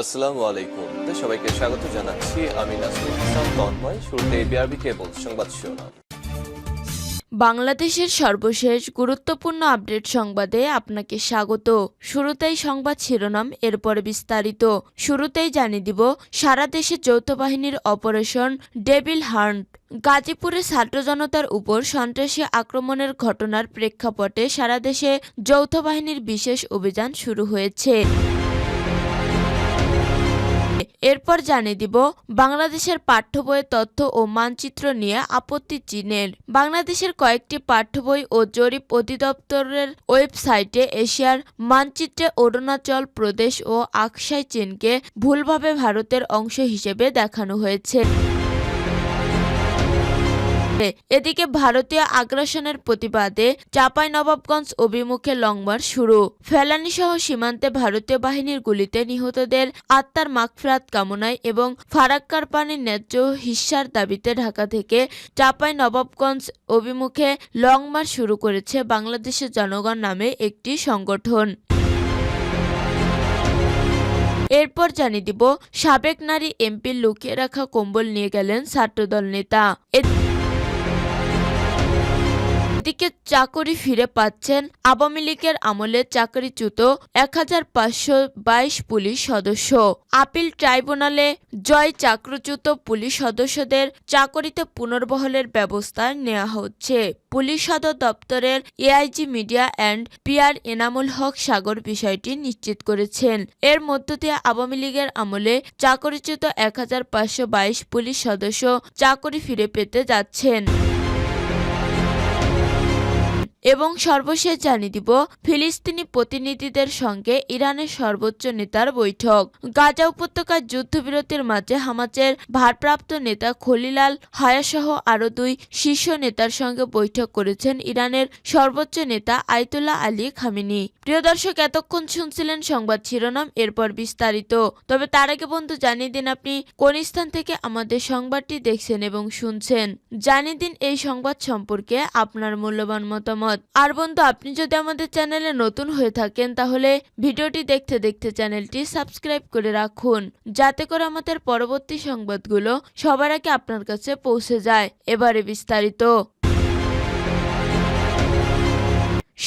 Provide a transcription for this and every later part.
আসসালামু আলাইকুম। সবাইকে স্বাগত জানাচ্ছি। আমি ইসলাম, তন্ময়। শুরুতে বিআরবি কেবল সংবাদ শিরোনাম। বাংলাদেশের সর্বশেষ গুরুত্বপূর্ণ আপডেট সংবাদে আপনাকে স্বাগত। শুরুতেই সংবাদ শিরোনাম, এরপর বিস্তারিত। শুরুতেই জানিয়ে দিব, সারা দেশে যৌথ বাহিনীর অপারেশন ডেভিল হান্ট। গাজীপুরে ছাত্র জনতার উপর সন্ত্রাসী আক্রমণের ঘটনার প্রেক্ষাপটে সারা দেশে যৌথ বাহিনীর বিশেষ অভিযান শুরু হয়েছে। এরপর জানিয়ে দিব, বাংলাদেশের পাঠ্য বইয়ের তথ্য ও মানচিত্র নিয়ে আপত্তি চীনের। বাংলাদেশের কয়েকটি পাঠ্য বই ও জরিপ অধিদপ্তরের ওয়েবসাইটে এশিয়ার মানচিত্রে অরুণাচল প্রদেশ ও আকসাই চীনকে ভুলভাবে ভারতের অংশ হিসেবে দেখানো হয়েছে। এদিকে ভারতীয় আগ্রাসনের প্রতিবাদে চাঁপাইনবাবগঞ্জ অভিমুখে লংমার্চ শুরু। ফেলানি সহ সীমান্তে ভারতীয় বাহিনীর গুলিতে নিহতদের আত্মার মাগফিরাত কামনায় এবং ফারাক্কার পানির ন্যায্য হিস্যার দাবিতে ঢাকা থেকে চাঁপাইনবাবগঞ্জ অভিমুখে লংমার্চ শুরু করেছে বাংলাদেশের জনগণ নামে একটি সংগঠন। এরপর জানিয়ে দিব, সাবেক নারী এমপির লুকিয়ে রাখা কম্বল নিয়ে গেলেন ছাত্রদল নেতা। এদিকে চাকরি ফিরে পাচ্ছেন আওয়ামী লীগের আমলে চাকরিচ্যুত এক হাজার পাঁচশো বাইশ পুলিশ সদস্য। আপিল ট্রাইব্যুনালে জয় চাকরিচ্যুত পুলিশ সদস্যদের চাকরিতে পুনর্বহলের ব্যবস্থা নেওয়া হচ্ছে। পুলিশ সদর দপ্তরের AIG media and PR Enamul Haque Sagar বিষয়টি নিশ্চিত করেছেন। এর মধ্য দিয়ে আওয়ামী লীগের আমলে চাকরিচ্যুত এক হাজার পাঁচশো বাইশ পুলিশ সদস্য চাকরি ফিরে পেতে যাচ্ছেন। এবং সর্বশেষ জানিয়ে দিব, ফিলিস্তিনি প্রতিনিধিদের সঙ্গে ইরানের সর্বোচ্চ নেতার বৈঠক। গাজা উপত্যকার যুদ্ধবিরতির মাঝে হামাচের ভারপ্রাপ্ত নেতা খলিলাল হায়াসহ আরও দুই শীর্ষ নেতার সঙ্গে বৈঠক করেছেন ইরানের সর্বোচ্চ নেতা আয়তুল্লাহ আলী খামিনি। প্রিয় দর্শক, এতক্ষণ শুনছিলেন সংবাদ শিরোনাম, এরপর বিস্তারিত। তবে তার আগে বন্ধু, জানিয়ে দিন আপনি কোন স্থান থেকে আমাদের সংবাদটি দেখছেন এবং শুনছেন। জানিয়ে দিন এই সংবাদ সম্পর্কে আপনার মূল্যবান মতামত। আর বন্ধু, আপনি যদি আমাদের চ্যানেলে নতুন হয়ে থাকেন, তাহলে ভিডিওটি দেখতে দেখতে চ্যানেলটি সাবস্ক্রাইব করে রাখুন, যাতে করে আমাদের পরবর্তী সংবাদগুলো সবার আগে আপনার কাছে পৌঁছে যায়। এবারে বিস্তারিত।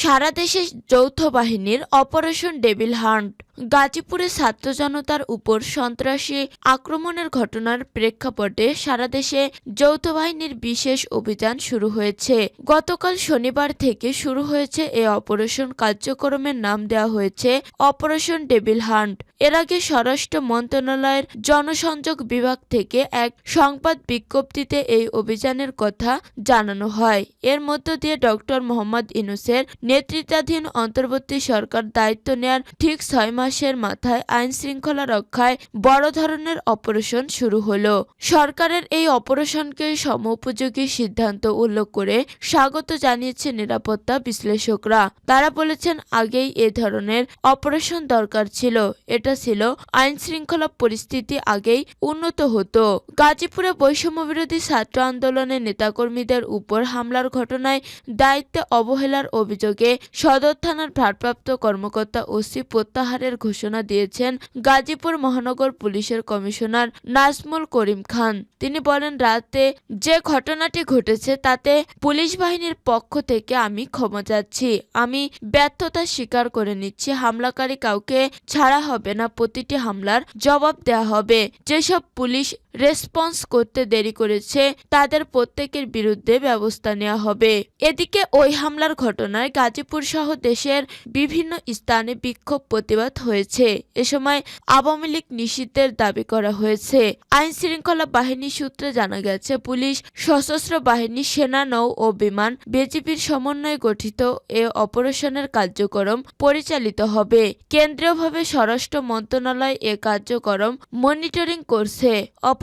সারা দেশে যৌথ বাহিনীর অপারেশন ডেভিল হান্ট গাজীপুরে ছাত্র জনতার উপর সন্ত্রাসী আক্রমণের ঘটনার প্রেক্ষাপটে সারা দেশে যৌথ বাহিনীর বিশেষ অভিযান শুরু হয়েছে। গতকাল শনিবার থেকে শুরু হয়েছে এই অপারেশন। কার্যক্রমের নাম দেওয়া হয়েছে অপারেশন ডেভিল হান্ট। এর আগে স্বরাষ্ট্র মন্ত্রণালয়ের জনসংযোগ বিভাগ থেকে এক সংবাদ বিজ্ঞপ্তিতে এই অভিযানের কথা জানানো হয়। এর মধ্য দিয়ে ডক্টর মোহাম্মদ ইনুসের নেতৃত্বাধীন অন্তর্বর্তী সরকার দায়িত্ব নেয়ার ঠিক ছয় মাসের মাথায় আইন শৃঙ্খলা রক্ষায় বড় ধরনের অপারেশন শুরু হলো। সরকারের এই অপারেশনকে সমোপযোগী সিদ্ধান্ত উল্লেখ করে স্বাগত জানিয়েছে নিরাপত্তা বিশ্লেষকরা। তারা বলেছেন, আগেই এ ধরনের অপারেশন দরকার ছিল। এটা ছিল আইন শৃঙ্খলা পরিস্থিতি আগেই উন্নত হতো। গাজীপুরে বৈষম্য বিরোধী ছাত্র আন্দোলনের নেতাকর্মীদের উপর হামলার ঘটনায় দায়িত্বে অবহেলার অভিযোগে সদর থানার ভারপ্রাপ্ত কর্মকর্তা ওসি প্রত্যাহারের ঘোষণা দিয়েছেন গাজীপুর মহানগর পুলিশের কমিশনার নাজমুল করিম খান। তিনি বলেন, রাতে যে ঘটনাটি ঘটেছে, তাতে পুলিশ বাহিনীর পক্ষ থেকে আমি ক্ষমা চাচ্ছি। আমি ব্যর্থতা স্বীকার করে নিচ্ছি। হামলাকারী কাউকে ছাড়া হবে না। প্রতিটি হামলার জবাব দেয়া হবে। যেসব পুলিশ রেসপন্স করতে দেরি করেছে, তাদের প্রত্যেকের বিরুদ্ধে ব্যবস্থা নেওয়া হবে। এদিকে ওই হামলার ঘটনায় গাজীপুর সহ দেশের বিভিন্ন স্থানে বিক্ষোভ প্রতিবাদ হয়েছে। এ সময় আওয়ামী লীগ নিষিদ্ধের দাবি করা হয়েছে। আইন শৃঙ্খলা বাহিনী সূত্রে জানা গেছে, পুলিশ সশস্ত্র বাহিনী সেনা, নৌ ও বিমান বিজেপির সমন্বয়ে গঠিত এ অপারেশনের কার্যক্রম পরিচালিত হবে। কেন্দ্রীয়ভাবে স্বরাষ্ট্র মন্ত্রণালয় এ কার্যক্রম মনিটরিং করছে।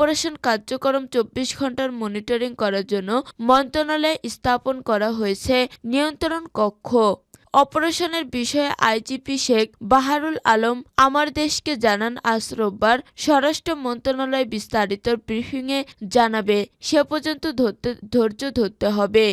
অপারেশন কার্যক্রম চব্বিশ ঘণ্টার মনিটরিং করার জন্য মন্ত্রণালয়ে স্থাপন করা হয়েছে নিয়ন্ত্রণ কক্ষ। অপারেশনের বিষয়ে আইজিপি শেখ বাহারুল আলম আমার দেশকে জানান আজ রোববার স্বরাষ্ট্র মন্ত্রণালয় বিস্তারিত ব্রিফিংয়ে জানাবে। সে পর্যন্ত ধরতে ধৈর্য ধরতে হবে।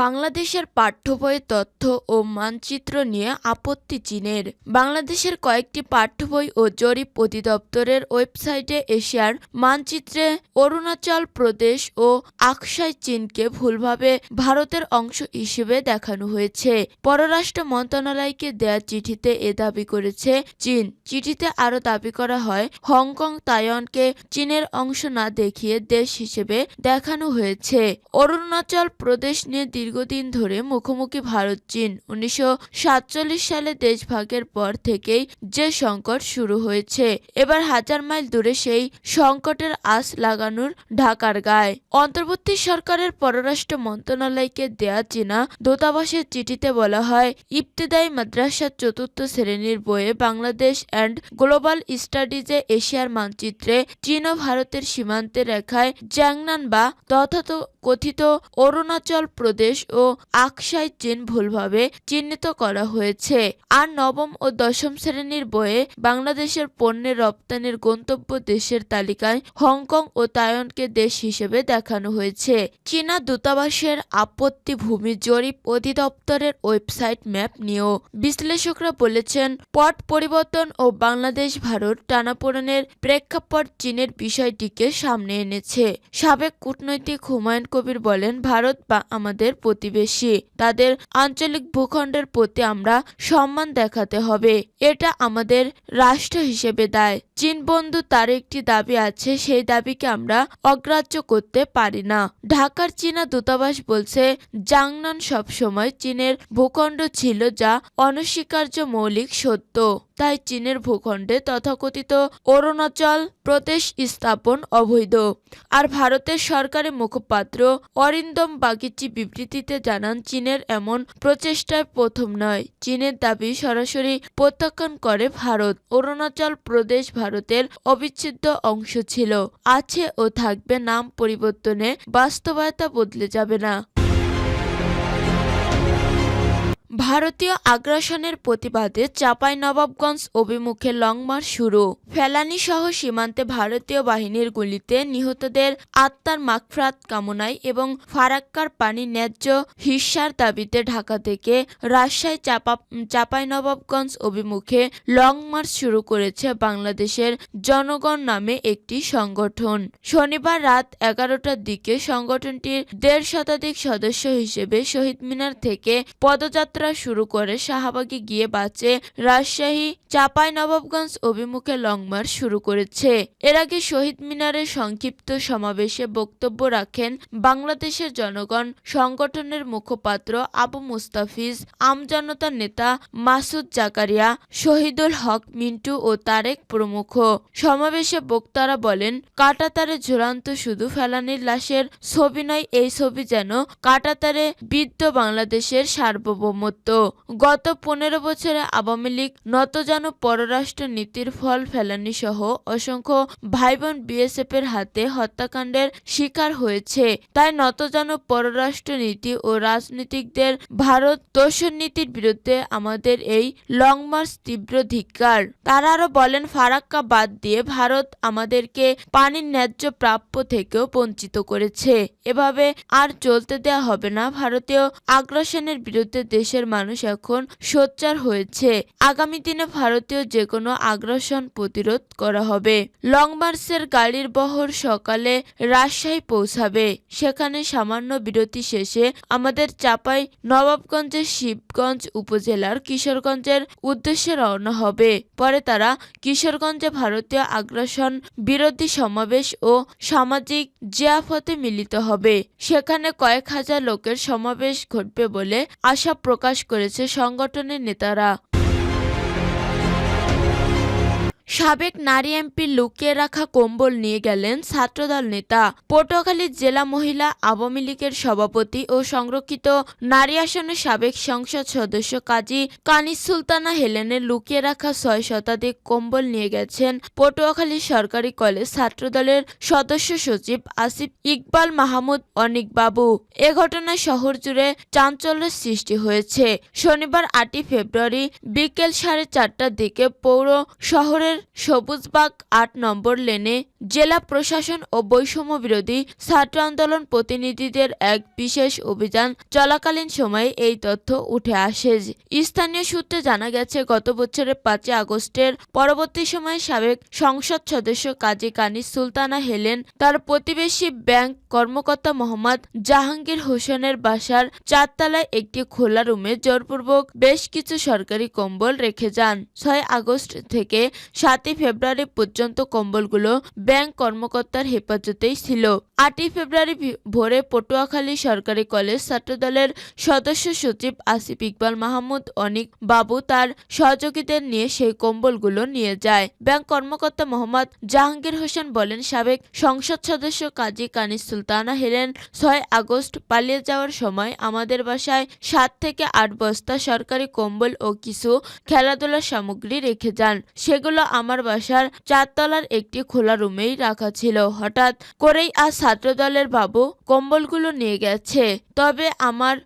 বাংলাদেশের পাঠ্য বইয়ের তথ্য ও মানচিত্র নিয়ে আপত্তি চীনের। বাংলাদেশের কয়েকটি পাঠ্য বই ও জরিপ অধিদপ্তরের ওয়েবসাইটে এশিয়ার মানচিত্রে অরুণাচল প্রদেশ ও আকসাই চীনকে ভুলভাবে ভারতের অংশ হিসেবে দেখানো হয়েছে। পররাষ্ট্র মন্ত্রণালয়কে দেয়া চিঠিতে এ দাবি করেছে চীন। চিঠিতে আরও দাবি করা হয়, হংকং তাইওয়ানকে চীনের অংশ না দেখিয়ে দেশ হিসেবে দেখানো হয়েছে। অরুণাচল প্রদেশ নিয়ে দীর্ঘদিন ধরে মুখোমুখি ভারত চীন। উনিশশো সাতচল্লিশ সালে দেশভাগের পর থেকেই যে সংকট শুরু হয়েছে, এবার হাজার মাইল দূরে সেই সংকটের আস লাগানোর ঢাকার গায়ে। অন্তর্বর্তী সরকারের পররাষ্ট্র মন্ত্রণালয়কে দেয়া চীনা দূতাবাসের চিঠিতে বলা হয়, ইবতেদায়ী মাদ্রাসার চতুর্থ শ্রেণির বইয়ে বাংলাদেশ অ্যান্ড গ্লোবাল স্টাডিজে এশিয়ার মানচিত্রে চীন ও ভারতের সীমান্তে রেখায় জ্যাংনান বা তথাত কথিত অরুণাচল প্রদেশ ও আকসাই চীন ভুলভাবে চিহ্নিত করা হয়েছে। আর নবম ও দশম শ্রেণির বইয়ে বাংলাদেশের পণ্যের রপ্তানির গন্তব্য দেশের তালিকায় হংকং ও তায়নকে দেশ হিসেবে দেখানো হয়েছে। চীনা দূতাবাসের আপত্তি ভূমি জরিপ অধিদপ্তরের ওয়েবসাইট ম্যাপ নিয়েও বিশ্লেষকরা বলেছেন, পট পরিবর্তন ও বাংলাদেশ ভারত টানাপোড়েনের প্রেক্ষাপট চীনের বিষয়টিকে সামনে এনেছে। সাবেক কূটনৈতিক হুমায়ুন কবির বলেন, ভারত বা আমাদের প্রতিবেশী। তাদের আঞ্চলিক ভূখণ্ডের প্রতি আমরা সম্মান দেখাতে হবে। এটা আমাদের রাষ্ট্র হিসেবে দায়। চীন বন্ধু তার একটি দাবি আছে, সেই দাবিকে আমরা অগ্রাহ্য করতে পারি না। ঢাকার চীনা দূতাবাস বলছে, জাংনান সবসময় চীনের ভূখণ্ড ছিল যা অনস্বীকার্য মৌলিক সত্য। তাই চীনের ভূখণ্ডে তথাকথিত অরুণাচল প্রদেশ স্থাপন অবৈধ। আর ভারতের সরকারি মুখপাত্র অরিন্দম বাগিচি বিবৃতিতে জানান, চীনের এমন প্রচেষ্টায় প্রথম নয়। চীনের দাবি সরাসরি প্রত্যাখ্যান করে ভারত। অরুণাচল প্রদেশ ভারতের অবিচ্ছেদ্য অংশ ছিল। আছে ও থাকবে নাম পরিবর্তনে বাস্তবায়তা বদলে যাবে না। ভারতীয় আগ্রাসনের প্রতিবাদে চাপাই নবাবগঞ্জ অভিমুখে লং মার্চ শুরু। ফেলানি সহ সীমান্তে ভারতীয় বাহিনীর গুলিতে নিহতদের আত্মার মাগফরাত কামনায় এবং ফারাক্কার পানি ন্যায্য হিস্যার দাবিতে ঢাকা থেকে রাজশাহী চাপা চাপাই নবাবগঞ্জ অভিমুখে লং মার্চ শুরু করেছে বাংলাদেশের জনগণ নামে একটি সংগঠন। শনিবার রাত এগারোটার দিকে সংগঠনটির দেড় শতাধিক সদস্য হিসেবে শহীদ মিনার থেকে পদযাত্রা শুরু করে শাহবাগে গিয়ে বাঁচে রাজশাহী চাপাই নবাবগঞ্জ অভিমুখে লং মার্চ শুরু করেছে। এর আগে শহীদ মিনারের সংক্ষিপ্ত সমাবেশে বক্তব্য রাখেন বাংলাদেশের জনগণ, সংগঠনের মুখপাত্র আবু মুস্তাফিজ আমজনতার নেতা মাসুদ জাকারিয়া, শহীদুল হক মিন্টু ও তারেক প্রমুখ। সমাবেশে বক্তারা বলেন, কাটাতারে ঝুলন্ত শুধু ফেলানির লাশের ছবি নয়, এই ছবি যেন কাটাতারে বিদ্ধ বাংলাদেশের সার্বভৌমত্ব। গত পনেরো বছরে আওয়ামী লীগ নতজানু পররাষ্ট্র নীতির ফল ফেলানি সহ অসংখ্য ভাই বোন বিএসএফ এর হাতে হত্যাকাণ্ডের শিকার হয়েছে। তাই নতজানু পররাষ্ট্র নীতি ও রাজনীতিকদের ভারত তোষণ নীতির বিরুদ্ধে আমাদের এই লং মার্চ তীব্র ধিক্কার। তারা আরও বলেন, ফারাক্কা বাদ দিয়ে ভারত আমাদেরকে পানির ন্যায্য প্রাপ্য থেকেও বঞ্চিত করেছে। এভাবে আর চলতে দেয়া হবে না। ভারতীয় আগ্রাসনের বিরুদ্ধে দেশের মানুষ এখন সোচ্চার হয়েছে। আগামী দিনে ভারতীয় যে কোনো আগ্রাসন প্রতিরোধ করা হবে। লং মার্চের গাড়ির বহর সকালে রাজশাহী পৌঁছাবে। সেখানে সামান্য বিরতি শেষে আমাদের চাপাই নবাবগঞ্জের শিবগঞ্জ উপজেলার কিশোরগঞ্জের উদ্দেশ্যে রওনা হবে। পরে তারা কিশোরগঞ্জে ভারতীয় আগ্রাসন বিরোধী সমাবেশ ও সামাজিক জিয়াফতে মিলিত হবে। সেখানে কয়েক হাজার লোকের সমাবেশ ঘটবে বলে আশা প্রকাশ করেছে সংগঠনের নেতারা। সাবেক নারী এমপি লুকিয়ে রাখা কম্বল নিয়ে গেলেন ছাত্রদল নেতা। পটুয়াখালী জেলা মহিলা আওয়ামী লীগের সভাপতি ও সংরক্ষিত নারী আসনের সাবেক সংসদ সদস্য কাজী কানিস সুলতানা হেলেনের লুকিয়ে রাখা ছয় শতাধিক কম্বল নিয়ে গেছেন পটুয়াখালী সরকারি কলেজ ছাত্রদলের সদস্য সচিব আসিফ ইকবাল মাহমুদ অনিক বাবু। এ ঘটনায় শহর জুড়ে চাঞ্চল্যের সৃষ্টি হয়েছে। শনিবার আটই ফেব্রুয়ারি বিকেল সাড়ে চারটার দিকে পৌর শহরের সবুজবাগ আট নম্বর লেনে জেলা প্রশাসন ও বৈষম্য বিরোধী ছাত্র আন্দোলন প্রতিনিধিদের এক বিশেষ অভিযান চলাকালীন সময়ে এই তথ্য উঠে আসে। স্থানীয় সূত্রে জানা গেছে, গত বছরের পাঁচই আগস্টের পরবর্তী সময়ে সাবেক সংসদ সদস্য কাজী কানিস সুলতানা হেলেন, তার প্রতিবেশী ব্যাংক কর্মকর্তা মোহাম্মদ জাহাঙ্গীর হোসেনের বাসার চারতলায় একটি খোলা রুমে জোরপূর্বক বেশ কিছু সরকারি কম্বল রেখে যান। ছয় আগস্ট থেকে সাতই ফেব্রুয়ারি পর্যন্ত কম্বলগুলো ব্যাংক কর্মকর্তার হেফাজতেই ছিল। আটই ফেব্রুয়ারি ভোরে পটুয়াখালী সরকারি কলেজ ছাত্রদলের সদস্য সচিব আসিফ ইকবাল মাহমুদ, অনিক বাবু তার সহযোগীদের নিয়ে সেই কম্বলগুলো নিয়ে যায়। ব্যাংক কর্মকর্তা মোহাম্মদ জাহাঙ্গীর হোসেন বলেন, সাবেক সংসদ সদস্য কাজী কানিস সুলতানা হেলেন, ছয় আগস্ট পালিয়ে যাওয়ার সময় আমাদের বাসায় সাত থেকে আট বস্তা সরকারি কম্বল ও কিছু খেলাধুলার সামগ্রী রেখে যান। সেগুলো আমার বাসার চারতলার একটি খোলা রুমেই রাখা ছিল। হঠাৎ করেই আজ ছাত্রদলের বাবু কম্বলগুলো নিয়ে গেছে। তবে আমার